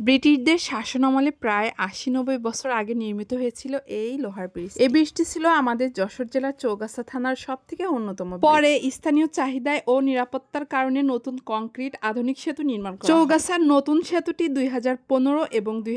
ব্রিটিশদের শাসন শাসনামলে প্রায় আশি নব্বই বছর আগে নির্মিত হয়েছিল এই লোহার ব্রিজ। এই ব্রিজটি ছিল আমাদের যশোর জেলার চৌগাছা থানার সব থেকে অন্যতম পরে স্থানীয় চাহিদায় ও নিরাপত্তার কারণে নতুন কংক্রিট আধুনিক সেতু নির্মাণ চৌগাছার নতুন সেতুটি দুই হাজার পনেরো এবং দুই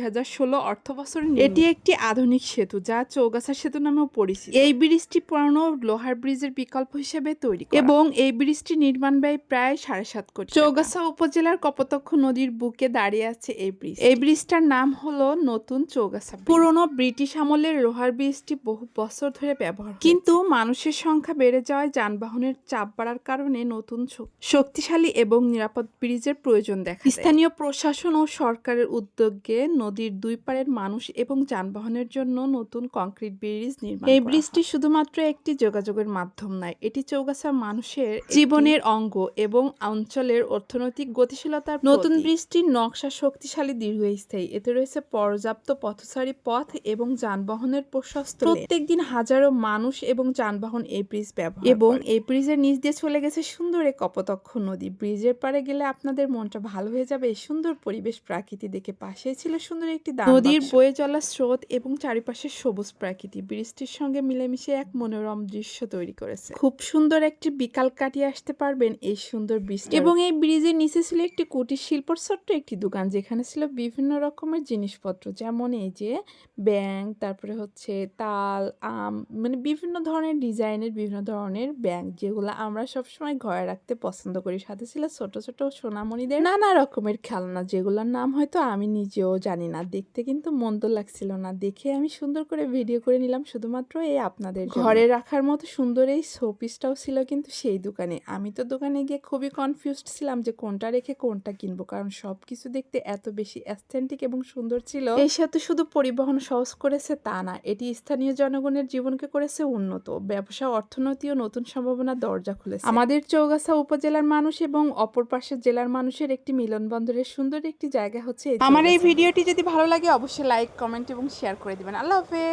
অর্থ বছরে এটি একটি আধুনিক সেতু যা চৌগাছা সেতু নামেও পরিচিত। এই ব্রিজটি পুরানো লোহার ব্রিজের বিকল্প হিসেবে তৈরি এবং এই ব্রিজটি নির্মাণ ব্যয় প্রায় সাড়ে সাত কোটি চৌগাছা উপজেলার কপোতক্ষ নদীর বুকে দাঁড়িয়ে আছে এই ব্রিজ। এই ব্রিজটার নাম হলো নতুন চৌগাছা। পুরনো ব্রিটিশ আমলের লোহার ব্রিজটি বহু বছর ধরে ব্যবহার কিন্তু মানুষের সংখ্যা বেড়ে যাওয়ায় যানবাহনের চাপ বাড়ার কারণে নতুন শক্তিশালী এবং নিরাপদ ব্রিজের প্রয়োজন দেখা স্থানীয় প্রশাসন ও সরকারের উদ্যোগে নদীর দুই পারের মানুষ এবং যানবাহনের জন্য নতুন কংক্রিট ব্রিজ নির্মাণ এই ব্রিজটি শুধুমাত্র একটি যোগাযোগের মাধ্যম নয় এটি চৌগাছা মানুষের জীবনের অঙ্গ এবং অঞ্চলের অর্থনৈতিক গতিশীলতার নতুন ব্রিজটির নকশা শক্তিশালী দীর্ঘস্থায়ী। এতে রয়েছে পর্যাপ্ত পথচারী পথ এবং যানবাহনের প্রশস্ত প্রত্যেক দিন হাজারো মানুষ এবং যানবাহন এই ব্রিজ ব্যবহার এবং এই ব্রিজের নিচ দিয়ে চলে গেছে সুন্দর এক কপোতক্ষ নদী। ব্রিজের পাড়ে গেলে আপনাদের মনটা ভালো হয়ে যাবে। এই সুন্দর পরিবেশ প্রাকৃতি দেখে পাশে ছিল সুন্দর একটি নদীর বয়ে চলা স্রোত এবং চারিপাশে সবুজ প্রাকৃতি। ব্রিজটির সঙ্গে মিলেমিশে এক মনোরম দৃশ্য তৈরি করেছে। খুব সুন্দর একটি বিকাল কাটিয়ে আসতে পারবেন এই সুন্দর ব্রিজ এবং এই ব্রিজের নিচে ছিল একটি কুটির শিল্পর ছোট্ট একটি দোকান যেখানে ছিল বিভিন্ন রকমের জিনিসপত্র, যেমন এই যে ব্যাং তারপরে হচ্ছে তাল, আম মানে বিভিন্ন ধরনের ডিজাইনের বিভিন্ন ধরনের ব্যাং যেগুলো আমরা সবসময় ঘরে রাখতে পছন্দ করি। সাথে ছিল ছোট ছোট সোনামণিদের নানা রকমের খেলনা, যেগুলোর নাম হয়তো আমি নিজেও জানি না। দেখতে কিন্তু মন্দ লাগছিল না। দেখে আমি সুন্দর করে ভিডিও করে নিলাম, শুধুমাত্র এই আপনাদের ঘরে রাখার মতো সুন্দর এই শোপিসটাও ছিল কিন্তু সেই দোকানে। আমি তো দোকানে গিয়ে খুবই কনফিউজড ছিলাম যে কোনটা রেখে কোনটা কিনবো, কারণ সব কিছু দেখতে এত বেশি অ্যাস্থেন্টিক এবং সুন্দর ছিল। এই সেতু শুধু পরিবহন সহজ করেছে তা না এটি স্থানীয় জনগণের জীবনকে করেছে উন্নত। ব্যবসা অর্থনীতি ও নতুন সম্ভাবনার দরজা খুলেছে। আমাদের চৌগাছা উপজেলার মানুষ এবং অপর পাশের জেলার মানুষের একটি মিলন বন্দরের সুন্দর একটি জায়গা হচ্ছে আমার এই ভিডিওটি যদি ভালো লাগে অবশ্যই লাইক কমেন্ট এবং শেয়ার করে দিবেন। আল্লাহ হাফেজ!